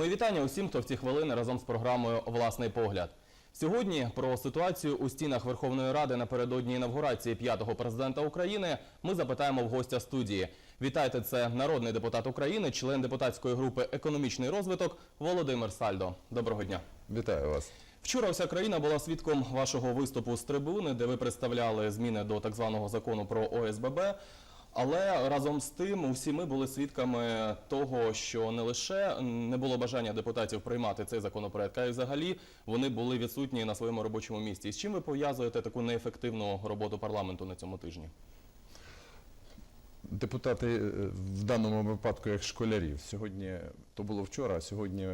Мої вітання усім, хто в ці хвилини разом з програмою Власний погляд. Сьогодні про ситуацію у стінах Верховної Ради напередодні інавгурації п'ятого президента України ми запитаємо в гостя студії. Вітайте, це народний депутат України, член депутатської групи Економічний розвиток Володимир Сальдо. Доброго дня. Вітаю вас. Вчора вся країна була свідком вашого виступу з трибуни, де ви представляли зміни до так званого закону про ОСББ. Але разом з тим усі ми були свідками того, що не лише не було бажання депутатів приймати цей законопроект, а й взагалі вони були відсутні на своєму робочому місці. І з чим ви пов'язуєте таку неефективну роботу парламенту на цьому тижні? Депутати е, в даному випадку як школярів. Сьогодні то було вчора, а сьогодні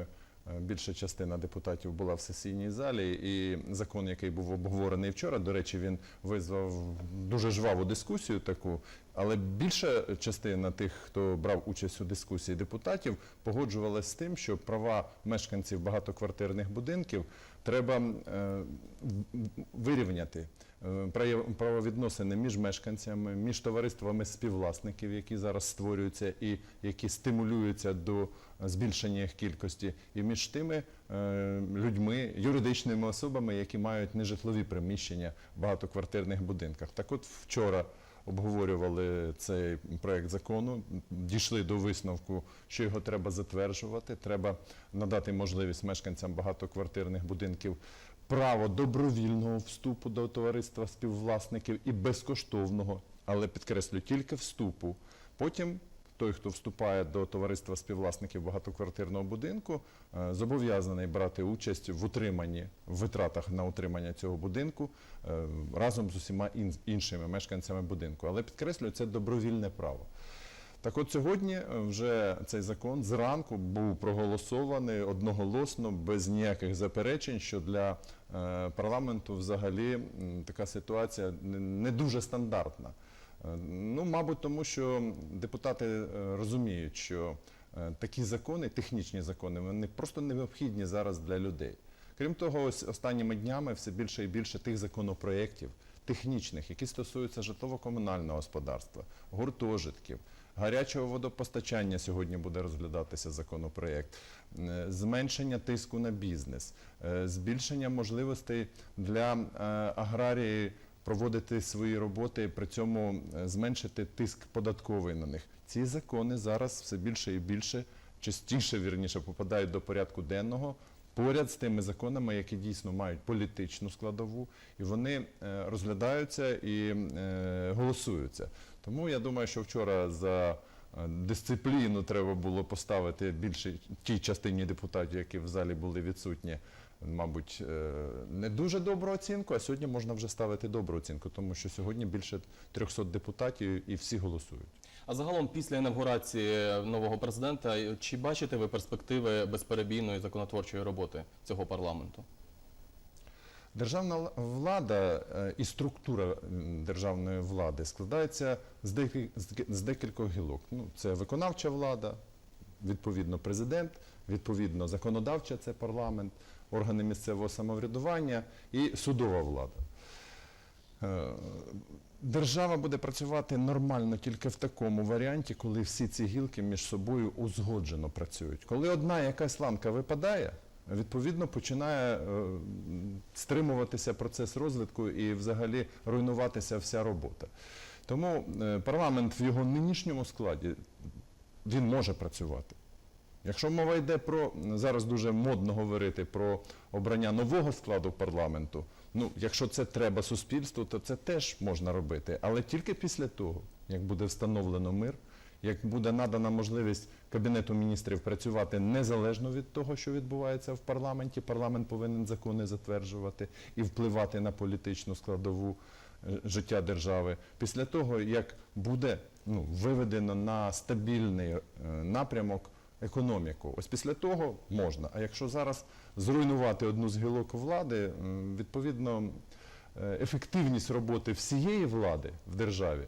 більша частина депутатів була в сесійній залі. І закон, який був обговорений вчора, до речі, він визвав дуже жваву дискусію таку. Але більша частина тих, хто брав участь у дискусії депутатів, погоджувалася з тим, що права мешканців багатоквартирних будинків треба е, вирівняти. Е, прав- правовідносини між мешканцями, між товариствами співвласників, які зараз створюються і які стимулюються до збільшення їх кількості, і між тими е, людьми, юридичними особами, які мають нежитлові приміщення в багатоквартирних будинках. Так от вчора обговорювали цей проект закону, дійшли до висновку, що його треба затверджувати. Треба надати можливість мешканцям багатоквартирних будинків право добровільного вступу до товариства співвласників і безкоштовного, але підкреслю тільки вступу. Потім той, хто вступає до товариства співвласників багатоквартирного будинку, е, зобов'язаний брати участь в утриманні в витратах на утримання цього будинку е, разом з усіма ін- іншими мешканцями будинку. Але підкреслюю, це добровільне право. Так от сьогодні е, вже цей закон зранку був проголосований одноголосно, без ніяких заперечень, що для е, парламенту взагалі така ситуація не- дуже стандартна. Е, Ну, мабуть, тому що депутати розуміють, що такі закони, технічні закони, вони просто необхідні зараз для людей. Крім того, ось останніми днями все більше і більше тих законопроєктів технічних, які стосуються житлово-комунального господарства, гуртожитків, гарячого водопостачання сьогодні буде розглядатися законопроєкт, е, зменшення тиску на бізнес, е, збільшення можливостей для е, аграрії проводити свої роботи, при цьому зменшити тиск податковий на них. Ці закони зараз все більше і більше, частіше вірніше, попадають до порядку денного. Поряд з тими законами, які дійсно мають політичну складову, і вони розглядаються і голосуються. Тому я думаю, що вчора за е, дисципліну треба було поставити більше тій частині депутатів, які в залі були відсутні, мабуть, е, не дуже добру оцінку, а сьогодні можна вже ставити добру оцінку, тому що сьогодні більше 300 депутатів і всі голосують. А загалом, після інавгурації нового президента, чи бачите ви перспективи безперебійної законотворчої роботи цього парламенту? Державна влада е, і структура державної влади складається з декількох гілок. Ну, це виконавча влада, відповідно президент, відповідно законодавча це парламент, органи місцевого самоврядування і судова влада. Е, Держава буде працювати нормально тільки в такому варіанті, коли всі ці гілки між собою узгоджено працюють. Коли одна якась ланка випадає, відповідно починає е, стримуватися процес розвитку і взагалі руйнуватися вся робота. Тому е, парламент в його нинішньому складі він може працювати. Якщо мова йде про зараз дуже модно говорити про обрання нового складу парламенту. Ну, якщо це треба суспільству, то це теж можна робити, але тільки після того, як буде встановлено мир, як буде надана можливість кабінету міністрів працювати незалежно від того, що відбувається в парламенті. Парламент повинен закони затверджувати і впливати на політичну складову е, життя держави. Після того, як буде ну, виведено на стабільний е, напрямок економіку. Ось після того можна. А якщо зараз зруйнувати одну з гілок влади, відповідно е, ефективність роботи всієї влади в державі,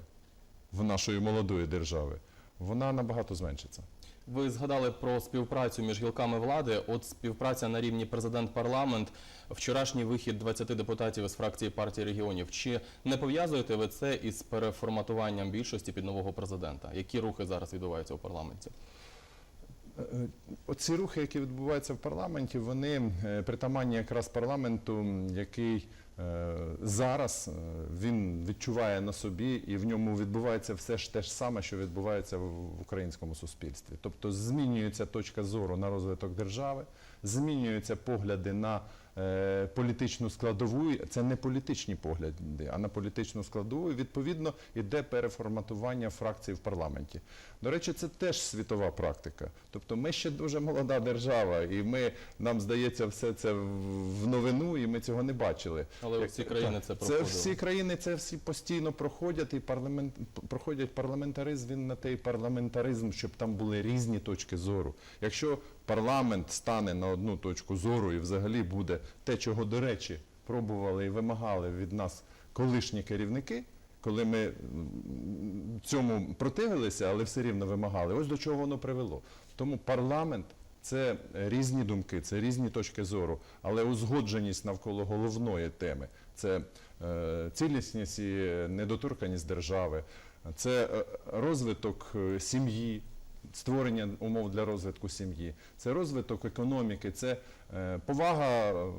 в нашої молодої держави, вона набагато зменшиться. Ви згадали про співпрацю між гілками влади. От співпраця на рівні президент-парламент, вчорашній вихід 20 депутатів із фракції партії регіонів. Чи не пов'язуєте ви це із переформатуванням більшості під нового президента? Які рухи зараз відбуваються у парламенті? Е, е, Оці рухи, які відбуваються в парламенті, вони е, притаманні якраз парламенту, який зараз е, він відчуває на собі, і в ньому відбувається все ж те ж саме, що відбувається в українському суспільстві. Тобто змінюється точка зору на розвиток держави, змінюються погляди на е, політичну складову. Це не політичні погляди, а на політичну складову. Відповідно, іде переформатування фракцій в парламенті. До речі, це теж світова практика. Тобто, ми ще дуже молода держава, і ми нам здається, все це в новину, і ми цього не бачили. Але Як- всі країни це Це всі країни, це всі постійно проходять, і парламент проходять парламентаризм. Він на той парламентаризм, щоб там були різні точки зору. Якщо парламент стане на одну точку зору і взагалі буде те, чого до речі пробували і вимагали від нас колишні керівники. Коли ми цьому противилися, але все рівно вимагали, ось до чого воно привело. Тому парламент це різні думки, це різні точки зору, але узгодженість навколо головної теми це е, цілісність і недоторканість держави, це е, розвиток е, сім'ї, створення умов для розвитку сім'ї, це розвиток економіки, це е, повага е,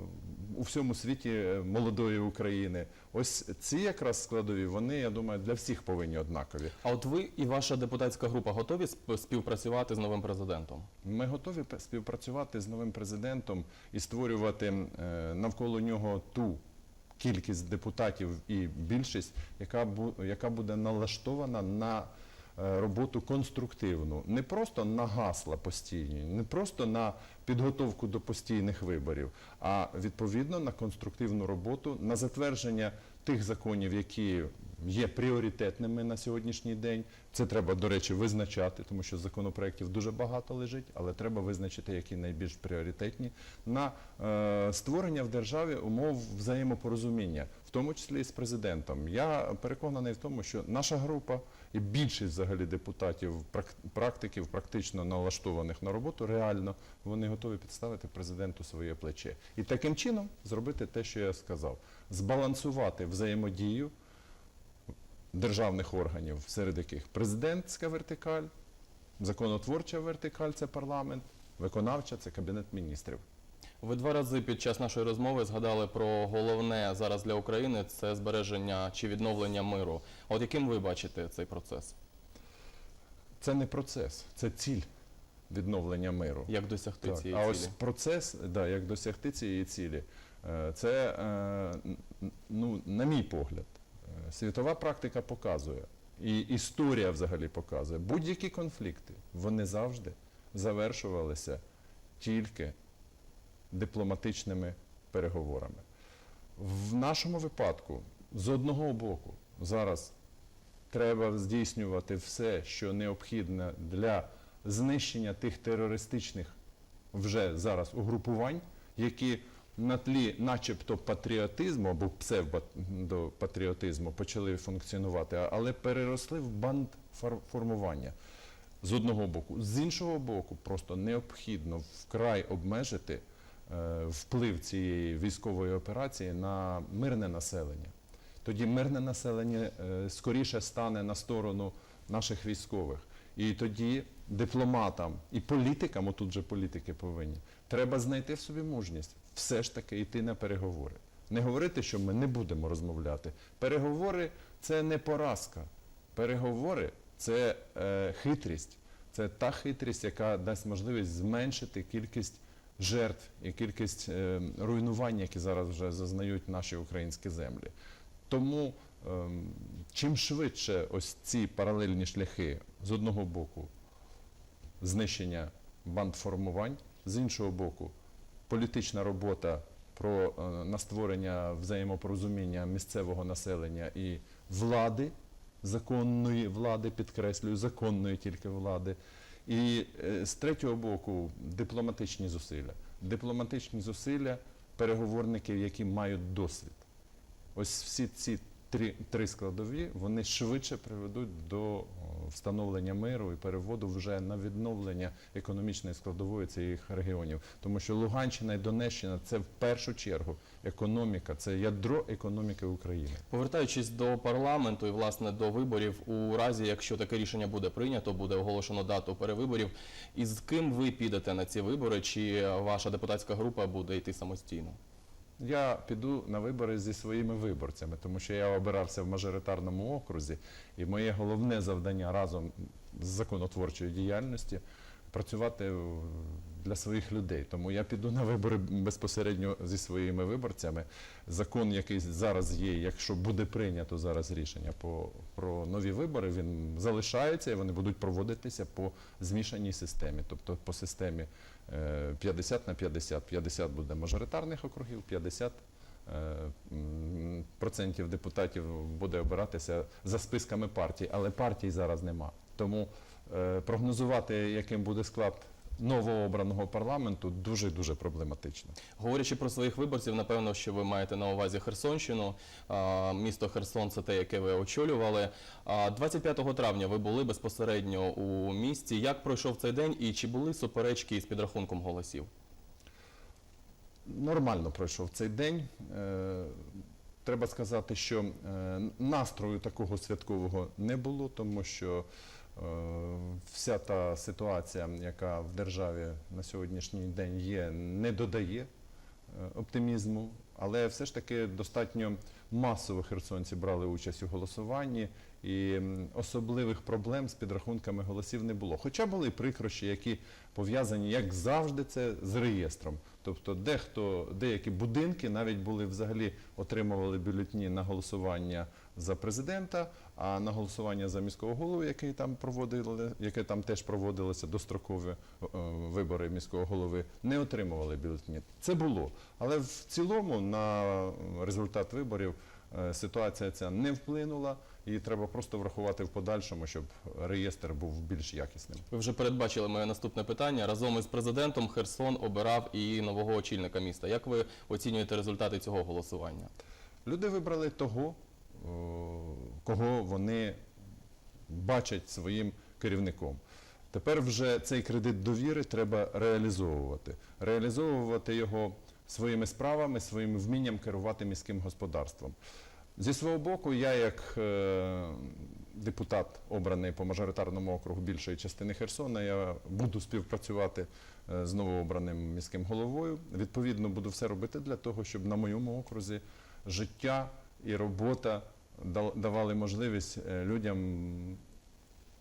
у всьому світі е, молодої України. Ось ці якраз складові, вони, я думаю, для всіх повинні однакові. А от ви і ваша депутатська група готові співпрацювати з новим президентом? Ми готові співпрацювати з новим президентом і створювати навколо нього ту кількість депутатів і більшість, яка, яка буде налаштована на роботу конструктивну, не просто на гасла постійні, не просто на підготовку до постійних виборів, а відповідно на конструктивну роботу, на затвердження тих законів, які є пріоритетними на сьогоднішній день. Це треба, до речі, визначати, тому що законопроєктів дуже багато лежить, але треба визначити, які найбільш пріоритетні на е, створення в державі умов взаємопорозуміння, в тому числі і з президентом. Я переконаний в тому, що наша група і більшість взагалі депутатів, практиків, практично налаштованих на роботу, реально вони готові підставити президенту своє плече і таким чином зробити те, що я сказав, збалансувати взаємодію державних органів, серед яких президентська вертикаль, законотворча вертикаль це парламент, виконавча це кабінет міністрів. Ви два рази під час нашої розмови згадали про головне зараз для України це збереження чи відновлення миру. А От яким ви бачите цей процес? Це не процес, це ціль відновлення миру. Як досягти Так, цієї а цілі? ось процес, да, як досягти цієї цілі, е, це, е, ну, на мій погляд, е, світова практика показує, і історія взагалі показує, будь-які конфлікти, вони завжди завершувалися тільки дипломатичними переговорами. В нашому випадку, з одного боку, зараз треба здійснювати все, що необхідне для знищення тих терористичних вже зараз угрупувань, які на тлі, начебто, патріотизму або псевдопатріотизму почали функціонувати, але переросли в бандформування. З одного боку, з іншого боку, просто необхідно вкрай обмежити вплив цієї військової операції на мирне населення. Тоді мирне населення е, скоріше стане на сторону наших військових. І тоді дипломатам і політикам, отут же політики повинні, треба знайти в собі мужність, все ж таки йти на переговори. Не говорити, що ми не будемо розмовляти. Переговори це не поразка. Переговори це е, хитрість. Це та хитрість, яка дасть можливість зменшити кількість жертв і кількість е, руйнувань, які зараз вже зазнають наші українські землі. Тому ем, чим швидше ось ці паралельні шляхи з одного боку знищення бандформувань, з іншого боку, політична робота про е, на створення взаємопорозуміння місцевого населення і влади, законної влади, підкреслюю, законної тільки влади. І е, з третього боку дипломатичні зусилля. Дипломатичні зусилля переговорників, які мають досвід. Ось всі ці три, три складові, вони швидше приведуть до встановлення миру і переводу вже на відновлення економічної складової цих регіонів. Тому що Луганщина і Донеччина це в першу чергу економіка, це ядро економіки України. Повертаючись до парламенту і власне до виборів, у разі якщо таке рішення буде прийнято, буде оголошено дату перевиборів. І з ким ви підете на ці вибори? Чи ваша депутатська група буде йти самостійно? Я піду на вибори зі своїми виборцями, тому що я обирався в мажоритарному окрузі, і моє головне завдання разом з законотворчою діяльності працювати в- для своїх людей. Тому я піду на вибори безпосередньо зі своїми виборцями. Закон, який зараз є, якщо буде прийнято зараз рішення по, про нові вибори, він залишається і вони будуть проводитися по змішаній системі, тобто по системі е, 50 на 50. 50 буде мажоритарних округів, 50 е, процентів депутатів буде обиратися за списками партій, але партій зараз нема. Тому е, прогнозувати, яким буде склад новообраного парламенту, дуже дуже проблематично. Говорячи про своїх виборців, напевно, що ви маєте на увазі Херсонщину. Місто Херсон це те, яке ви очолювали. 25 травня ви були безпосередньо у місті. Як пройшов цей день і чи були суперечки із підрахунком голосів? Нормально пройшов цей день. Е, Треба сказати, що е, настрою такого святкового не було, тому що вся та ситуація, яка в державі на сьогоднішній день є, не додає е, оптимізму. Але все ж таки достатньо масово херсонці брали участь у голосуванні, і особливих проблем з підрахунками голосів не було. Хоча були прикрощі, які пов'язані, як завжди, це з реєстром. Тобто, дехто деякі будинки навіть були взагалі отримували бюлетні на голосування за президента, а на голосування за міського голову, який там проводили, яке там теж проводилося дострокові е, вибори міського голови, не отримували бюлетні. Це було. Але в цілому на результат виборів е, ситуація ця не вплинула, і треба просто врахувати в подальшому, щоб реєстр був більш якісним. Ви вже передбачили моє наступне питання. Разом із президентом Херсон обирав і нового очільника міста. Як ви оцінюєте результати цього голосування? Люди вибрали того, кого вони бачать своїм керівником. Тепер вже цей кредит довіри треба реалізовувати. Реалізовувати його своїми справами, своїм вмінням керувати міським господарством. Зі свого боку, я як е, депутат, обраний по мажоритарному округу більшої частини Херсона, я буду співпрацювати е, з новообраним міським головою. Відповідно, буду все робити для того, щоб на моєму окрузі життя і робота давали можливість е, людям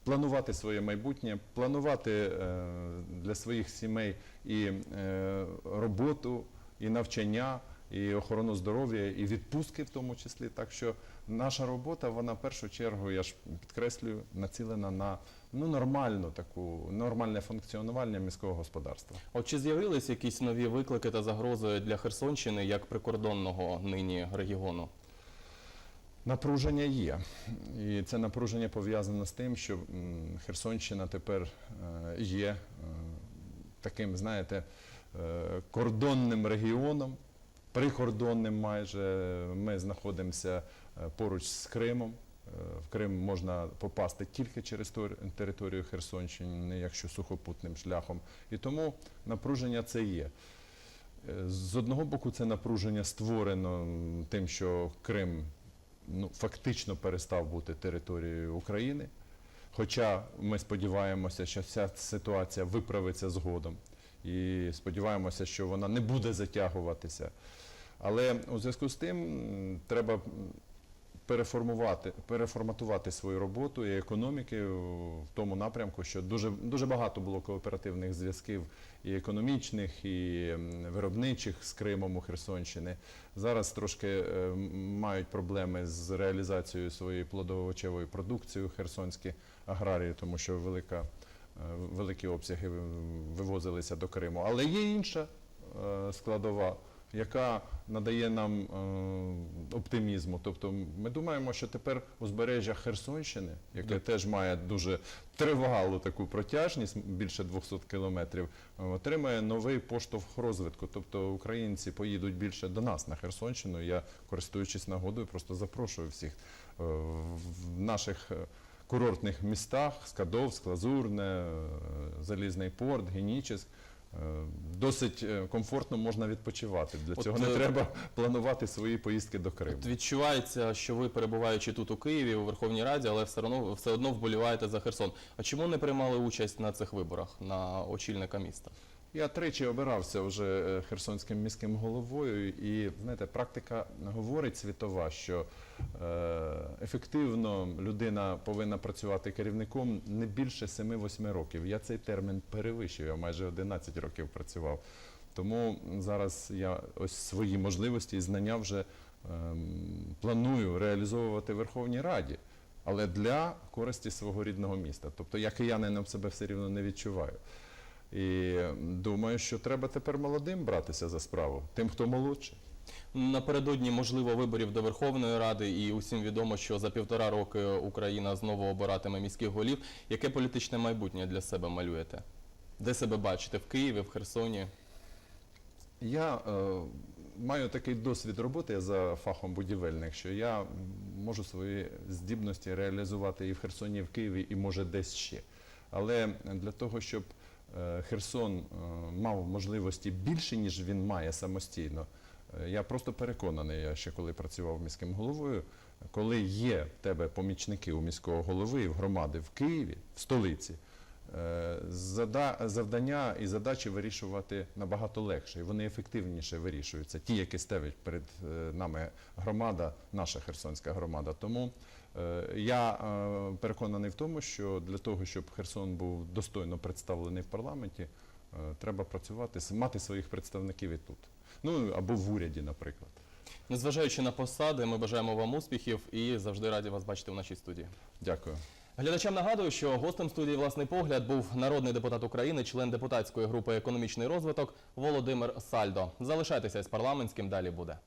планувати своє майбутнє, планувати е, для своїх сімей і е, роботу, і навчання, і охорону здоров'я, і відпустки в тому числі. Так що наша робота, вона в першу чергу, я ж підкреслюю, націлена на ну, нормальну таку, нормальне функціонування міського господарства. От чи з'явились якісь нові виклики та загрози для Херсонщини як прикордонного нині регіону? Напруження є. І це напруження пов'язане з тим, що Херсонщина тепер е, є е, таким, знаєте, е, кордонним регіоном, прикордонним майже. Ми знаходимося поруч з Кримом. В Крим можна попасти тільки через територію Херсонщини, якщо сухопутним шляхом. І тому напруження це є. З одного боку, це напруження створено тим, що Крим ну, фактично перестав бути територією України. Хоча ми сподіваємося, що ця ситуація виправиться згодом. І сподіваємося, що вона не буде затягуватися. Але у зв'язку з тим треба переформувати, переформатувати свою роботу і економіки в тому напрямку, що дуже, дуже багато було кооперативних зв'язків і економічних, і виробничих з Кримом у Херсонщини. Зараз трошки е, мають проблеми з реалізацією своєї плодово-овочевої продукції херсонські аграрії, тому що велика, е, великі обсяги вивозилися до Криму. Але є інша е, складова яка надає нам е, оптимізму. Тобто ми думаємо, що тепер узбережжя Херсонщини, яке теж має дуже тривалу таку протяжність, більше 200 кілометрів, е, отримає новий поштовх розвитку. Тобто українці поїдуть більше до нас на Херсонщину. Я, користуючись нагодою, просто запрошую всіх е, в наших. Курортних містах Скадовськ, Лазурне, Залізний порт, Генічеськ. Е, Досить е, комфортно можна відпочивати. Для От, цього не е, треба планувати свої поїздки до Криму. От відчувається, що ви перебуваючи тут у Києві, у Верховній Раді, але все одно все одно вболіваєте за Херсон. А чому не приймали участь на цих виборах на очільника міста? Я тричі обирався вже е, херсонським міським головою, і знаєте, практика говорить світова, що е, ефективно людина повинна працювати керівником не більше 7-8 років. Я цей термін перевищив, я майже 11 років працював. Тому зараз я ось свої можливості і знання вже ем, планую реалізовувати в Верховній Раді. Але для користі свого рідного міста. Тобто я киянином себе все рівно не відчуваю. І думаю, що треба тепер молодим братися за справу, тим, хто молодший. Напередодні можливо виборів до Верховної Ради, і усім відомо, що за півтора роки Україна знову обиратиме міських голів. Яке політичне майбутнє для себе малюєте? Де себе бачите? В Києві, в Херсоні? Я е, маю такий досвід роботи я за фахом будівельник, що я можу свої здібності реалізувати і в Херсоні, і в Києві, і може десь ще. Але для того, щоб Херсон е, мав можливості більше, ніж він має самостійно, е, я просто переконаний, я ще коли працював міським головою, коли є в тебе помічники у міського голови в громади в Києві, в столиці, е, завдання і задачі вирішувати набагато легше, і вони ефективніше вирішуються. Ті, які ставить перед е, нами громада, наша херсонська громада. Тому е, я е, переконаний в тому, що для того, щоб Херсон був достойно представлений в парламенті, е, треба працювати, мати своїх представників і тут. Ну або в уряді, наприклад. Незважаючи на посади, ми бажаємо вам успіхів і завжди раді вас бачити в нашій студії. Дякую. Глядачам нагадую, що гостем студії власний погляд був народний депутат України, член депутатської групи економічний розвиток Володимир Сальдо. Залишайтеся з парламентським, далі буде.